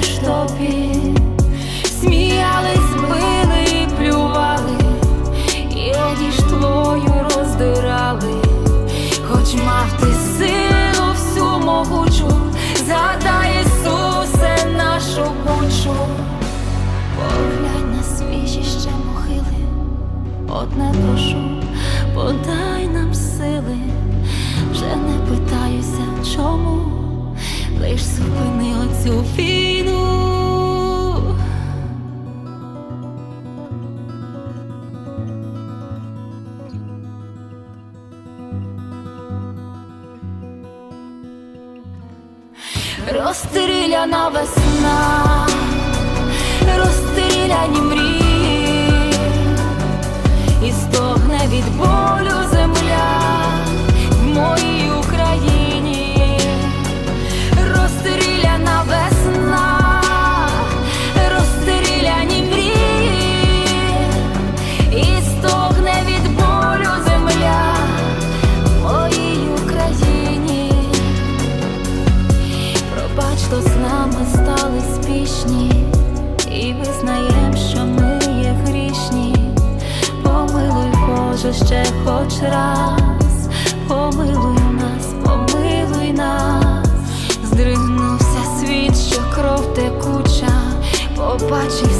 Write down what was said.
Руки тобі, сміялись, били і плювали, і одіж твою роздирали, хоч мав ти силу всю могучу, згадай Ісусе нашу бучу. Поглянь на свіжі ще могили, одне прошу, подай нам сили, вже не питаюся, чому, лиш зупини оцю війну. Розстріляна весна, розстріляні мрії, ще хоч раз, помилуй нас, помилуй нас, здригнувся світ, що кров текуча, побачив